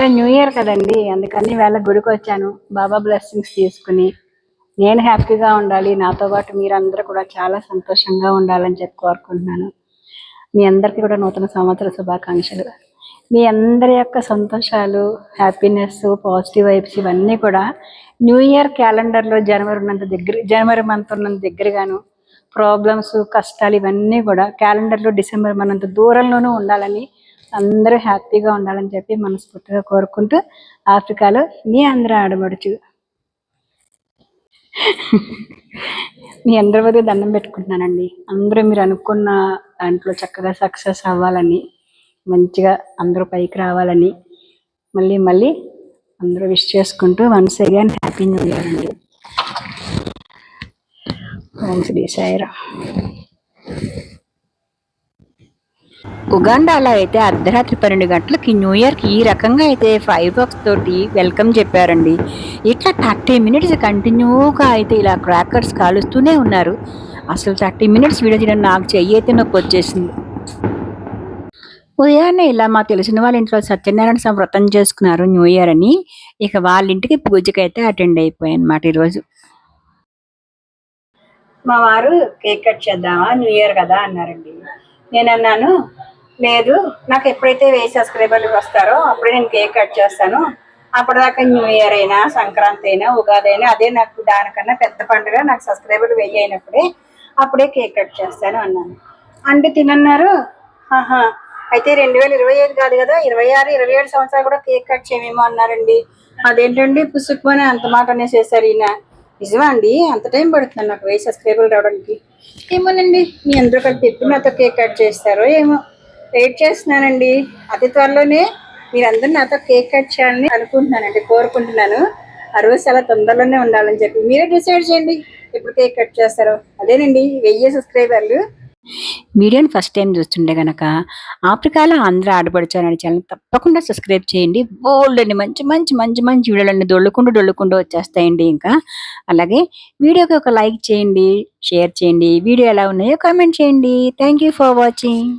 ఇవాళ new year కదండి అందుకని ఇవాళ గుడికి వచ్చాను. బాబా బ్లెస్సింగ్స్ తీసుకుని నేను హ్యాపీగా ఉండాలి నాతో పాటు మీరందరూ కూడా చాలా సంతోషంగా ఉండాలని చెప్పి కోరుకుంటున్నాను. మీ అందరికీ కూడా నూతన సంవత్సర శుభాకాంక్షలు. మీ అందరి యొక్క సంతోషాలు హ్యాపీనెస్ పాజిటివ్ వైబ్స్ ఇవన్నీ కూడా న్యూ ఇయర్ క్యాలెండర్లో జనవరి ఉన్నంత దగ్గర జనవరి మంత్ ఉన్నంత దగ్గరగాను ప్రాబ్లమ్స్ కష్టాలు ఇవన్నీ కూడా క్యాలెండర్లో డిసెంబర్ మనంత దూరంలోనూ ఉండాలని అందరూ హ్యాపీగా ఉండాలని చెప్పి మనస్ఫూర్తిగా కోరుకుంటూ ఆఫ్రికాలో మీ అందరూ ఆడబడుచు మీ అందరి వరకు దండం పెట్టుకుంటున్నానండి. అందరూ మీరు అనుకున్న దాంట్లో చక్కగా సక్సెస్ అవ్వాలని మంచిగా అందరూ పైకి రావాలని మళ్ళీ మళ్ళీ అందరూ విష్ చేసుకుంటూ once again happy new year అండి. సాయిరా ఉగాండాలో అయితే అర్ధరాత్రి పన్నెండు గంటలకి న్యూ ఇయర్కి ఈ రకంగా అయితే ఫైవ్ బాక్స్ తోటి వెల్కమ్ చెప్పారండి. ఇట్లా థర్టీ మినిట్స్ కంటిన్యూగా అయితే ఇలా క్రాకర్స్ కాలుస్తూనే ఉన్నారు. అసలు థర్టీ మినిట్స్ వీడియో తీయడం నాకు చెయ్యి అయితే నొప్పి వచ్చేసింది. ఉదయాన్నే ఇలా మా తెలిసిన వాళ్ళ ఇంట్లో సత్యనారాయణ స్వామి వ్రతం చేసుకున్నారు న్యూ ఇయర్ అని. ఇక వాళ్ళ ఇంటికి పూజకి అయితే అటెండ్ అయిపోయాయి అనమాట ఈరోజు. మా వారు కేక్ కట్ చేద్దామా? న్యూ ఇయర్ కదా అన్నారండి. నేను అన్నాను లేదు. నాకు ఎప్పుడైతే వెయ్యి సబ్స్క్రైబర్లు వస్తారో అప్పుడే నేను కేక్ కట్ చేస్తాను. అప్పటిదాకా న్యూ ఇయర్ అయినా సంక్రాంతి అయినా ఉగాది అయినా అదే నాకు దానికన్నా పెద్ద పండుగ. నాకు సబ్స్క్రైబర్లు వెయ్యి అయినప్పుడే అప్పుడే కేక్ కట్ చేస్తాను అన్నాను. అంటే తినన్నారు? ఆహా. అయితే రెండు వేల ఇరవై ఐదు కాదు కదా ఇరవై ఆరు ఇరవై ఏడు సంవత్సరాలు కూడా కేక్ కట్ చేయమేమో అన్నారండి. అదేంటండి పుసుకుమని అంత మాట అనేసేసారు ఈయన. నిజమా అండి? అంత టైం పడుతుంది నాకు వెయ్యి సబ్స్క్రైబర్లు రావడానికి. ఏమోనండి మీ అందరూ కలిపి చెప్పి నాతో కేక్ కట్ చేస్తారో ఏమో. వెయిట్ చేస్తున్నానండి. అతి త్వరలోనే మీరందరూ నాతో కేక్ కట్ చేయాలని అనుకుంటున్నానండి కోరుకుంటున్నాను. ఆ రోజు చాలా తొందరలోనే ఉండాలని చెప్పి మీరే డిసైడ్ చేయండి ఎప్పుడు కేక్ కట్ చేస్తారో. అదేనండి వెయ్యి సబ్స్క్రైబర్లు. వీడియోని ఫస్ట్ టైం చూస్తుండే గనక ఆఫ్రికాలో ఆంధ్ర ఆడపడుచారని ఛానల్ తప్పకుండా సబ్స్క్రైబ్ చేయండి. బోల్డ్ అండి మంచి మంచి మంచి మంచి వీడియోలన్నీ దొల్లుకుంటూ దొల్లుకుంటూ వచ్చేస్తాయండి ఇంకా. అలాగే వీడియోకి ఒక లైక్ చేయండి షేర్ చేయండి. వీడియో ఎలా ఉన్నాయో కామెంట్ చేయండి. Thank you for watching